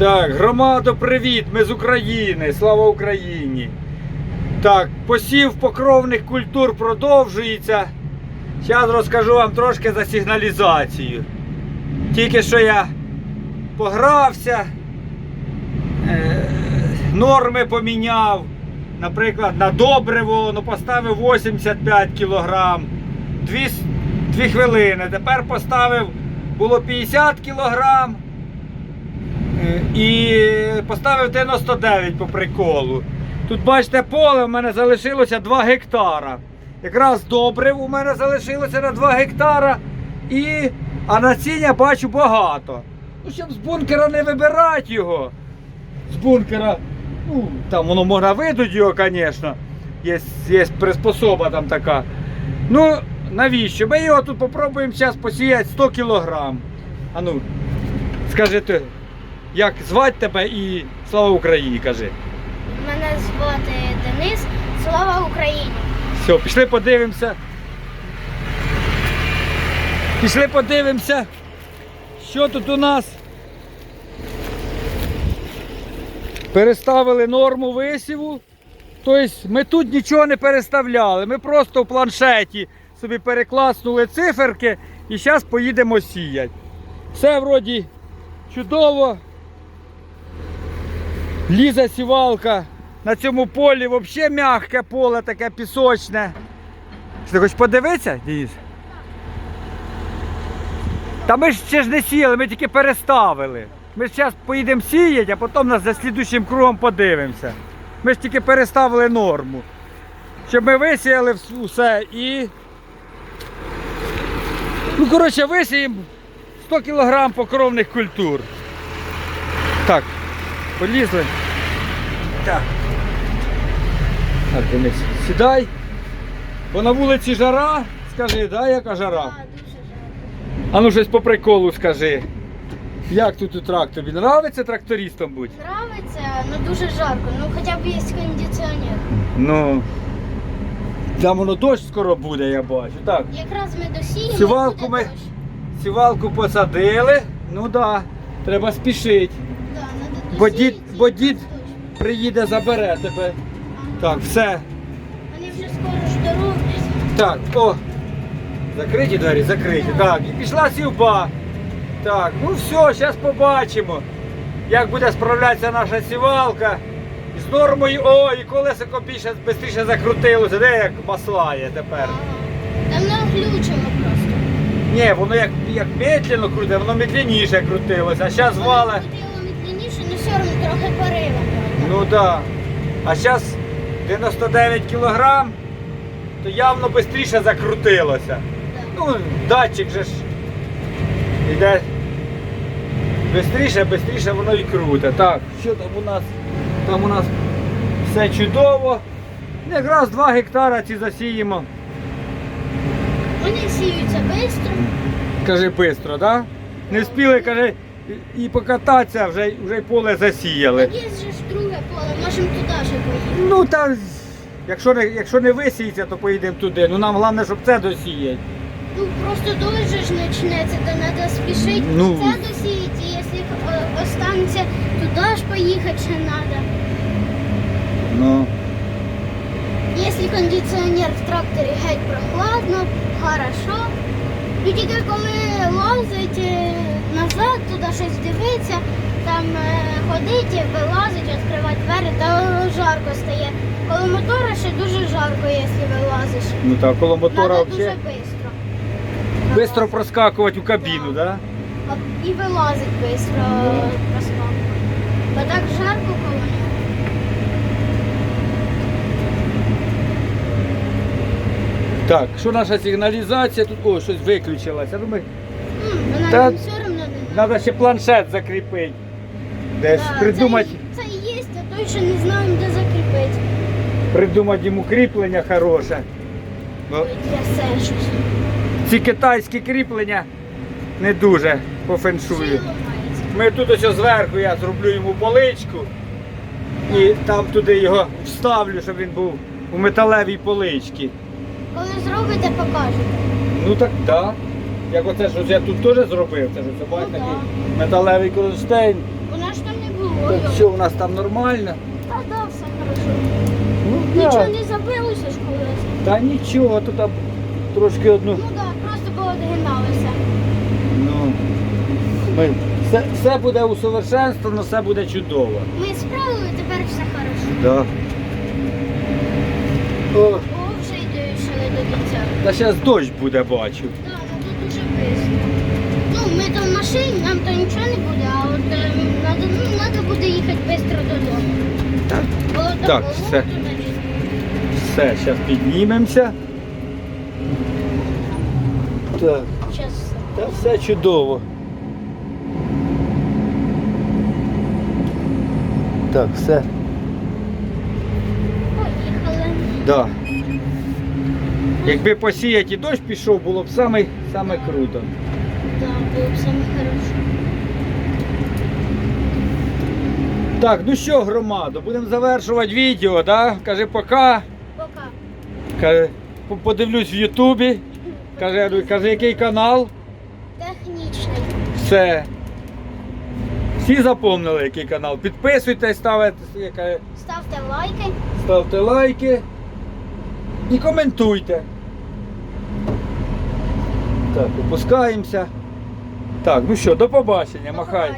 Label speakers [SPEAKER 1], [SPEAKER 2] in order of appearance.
[SPEAKER 1] Так, громадо, привіт! Ми з України. Слава Україні! Так, посів покровних культур продовжується. Зараз розкажу вам трошки за сигналізацію. Тільки що я погрався, е, норми поміняв. Наприклад, на добриво ну, поставив 85 кг. Дві, с- дві хвилини. Тепер поставив було 50 кг. І поставив 99 по приколу. Тут бачите, поле в мене залишилося 2 гектара. Якраз добрив у мене залишилося на 2 гектара. І... А насіння бачу багато. Ну, щоб з бункера не вибирати його. З бункера, ну, там воно можна видуть його, звісно. Є, є приспособа там така. Ну, навіщо? Ми його тут попробуємо зараз посіяти 100 кілограм. А ну, скажи ти, як звати тебе і слава Україні, кажи.
[SPEAKER 2] Мене звати Денис. Слава Україні!
[SPEAKER 1] Все, пішли подивимося. Пішли подивимося, що тут у нас. Переставили норму висіву. Тобто ми тут нічого не переставляли. Ми просто в планшеті собі перекласнули циферки і зараз поїдемо сіяти. Все вроді чудово. Ліза сівалка на цьому полі взагалі м'яке поле, таке пісочне. Ти хочеш подивитися, Денис? Та ми ж ще ж не сіяли, ми тільки переставили. Ми ж зараз поїдемо сіяти, а потім нас за слідущим кругом подивимося. Ми ж тільки переставили норму. Щоб ми висіяли вс- усе і. Ну, коротше, висіємо 100 кг покровних культур. Так, полізли. Так. Так, Денис, сідай. Бо на вулиці жара. Скажи, да, яка жара?
[SPEAKER 2] А, дуже жаль.
[SPEAKER 1] А ну щось по приколу скажи. Як тут у трак? Тобі нравиться трактористом бути?
[SPEAKER 2] Нравиться, але дуже жарко. Ну хоча б є кондиціонер.
[SPEAKER 1] Ну. Там воно дощ скоро буде, я бачу. Так.
[SPEAKER 2] Якраз ми досіємо.
[SPEAKER 1] Сівалку
[SPEAKER 2] буде
[SPEAKER 1] ми-
[SPEAKER 2] дощ.
[SPEAKER 1] Сівалку посадили. Ну так, да, треба спішити. Бо дід- бо дід- Приїде, забере тебе. Так, все.
[SPEAKER 2] Вони вже скоро ж дороблять.
[SPEAKER 1] Так, о. Закриті двері, закриті. Так, і пішла сівба. Так, ну все, зараз побачимо, як буде справлятися наша сівалка. З нормою, о, і колесико більше швидше закрутилося, де як маслає тепер.
[SPEAKER 2] Там нам глючило просто.
[SPEAKER 1] Ні, воно як, як медленно круте, воно медленніше крутилося, а зараз вале.
[SPEAKER 2] Все одно трохи порива.
[SPEAKER 1] Ну так. Да. А зараз 99 кілограм, то явно швидше закрутилося.
[SPEAKER 2] Да.
[SPEAKER 1] Ну, датчик же ж іде швидше, швидше воно і круте. Так, що там у нас? Там у нас все чудово. Якраз 2 гектара ці засіємо.
[SPEAKER 2] Вони сіються швидко.
[SPEAKER 1] Кажи швидко, так? Да? Не встигли, каже, і покататися, вже, вже поле засіяли.
[SPEAKER 2] Є ж друге поле, можемо туди ще поїхати.
[SPEAKER 1] Ну там, якщо не, якщо не висіється, то поїдемо туди. Ну нам головне, щоб це досіяти.
[SPEAKER 2] Ну просто дощ же ж почнеться, то треба спішити.
[SPEAKER 1] Ну.
[SPEAKER 2] Це досіяти, і якщо е, останеться, туди ж поїхати ще треба.
[SPEAKER 1] Ну.
[SPEAKER 2] Якщо кондиціонер в тракторі геть. І тільки коли лазить е, назад, туди щось дивиться, там е, ходить, вилазить, відкривати двері, то жарко стає. Коли мотора ще дуже жарко, якщо вилазиш.
[SPEAKER 1] Ну так, коло мотора
[SPEAKER 2] Треба дуже
[SPEAKER 1] взагалі.
[SPEAKER 2] швидко.
[SPEAKER 1] Бистро проскакувати у кабіну,
[SPEAKER 2] Да. І вилазить швидко проскакувати. Бо так жарко коло нього.
[SPEAKER 1] Так, що наша сигналізація? Тут о, щось виключилося. Думаю,
[SPEAKER 2] Вона
[SPEAKER 1] Та-
[SPEAKER 2] нам все одно не
[SPEAKER 1] треба ще планшет закріпити. Десь
[SPEAKER 2] Да,
[SPEAKER 1] придумати,
[SPEAKER 2] Це, це є, а той ще не знаємо, де закріпити.
[SPEAKER 1] придумати йому кріплення хороше. Бо
[SPEAKER 2] Ой, трясе щось.
[SPEAKER 1] ці китайські кріплення не дуже по феншую.
[SPEAKER 2] Ламається.
[SPEAKER 1] Ми тут ось зверху я зроблю йому поличку і там туди його вставлю, щоб він був у металевій поличці.
[SPEAKER 2] Коли зробите, покажете.
[SPEAKER 1] Ну так так. Як оце що я тут теж зробив, це ж це бачите, такий металевий кронштейн.
[SPEAKER 2] Вона ж там не Ой,
[SPEAKER 1] все у нас там нормально.
[SPEAKER 2] Та да, все хорошо.
[SPEAKER 1] Ну,
[SPEAKER 2] Нічого
[SPEAKER 1] да.
[SPEAKER 2] не забилося ж колись.
[SPEAKER 1] Та нічого, тут там трошки одну.
[SPEAKER 2] Ну так, просто поодгиналися.
[SPEAKER 1] Ну, ми, все, все буде усовершенствовано, все буде чудово.
[SPEAKER 2] Ми справили, тепер все хорошо.
[SPEAKER 1] Да. О,
[SPEAKER 2] О, вже й дійшли до кінця.
[SPEAKER 1] та зараз дощ буде, бачу.
[SPEAKER 2] Так, тут дуже близько. Ну, ми там в машині, нам то нічого не буде, а от е, надо, ну, надо буде їхати швидко додому.
[SPEAKER 1] Так.
[SPEAKER 2] Бо там
[SPEAKER 1] Так, все. Все, зараз піднімемося. Так,
[SPEAKER 2] Щас все.
[SPEAKER 1] та все чудово. Так, все.
[SPEAKER 2] Поїхали.
[SPEAKER 1] Да. Якби посіяти і дощ пішов, було б саме, саме круто.
[SPEAKER 2] Так, було б саме хорошо.
[SPEAKER 1] Так, ну що, громадо, будемо завершувати відео, да? Кажи пока.
[SPEAKER 2] Пока.
[SPEAKER 1] Каже, по- подивлюсь в Ютубі. Каже, каже, який канал.
[SPEAKER 2] Технічний.
[SPEAKER 1] Все. Всі запомнили, який канал. Підписуйтесь, ставте, яка-
[SPEAKER 2] Ставте лайки.
[SPEAKER 1] ставте лайки і коментуйте. Так, опускаємося. Так, ну що, до побачення, махай.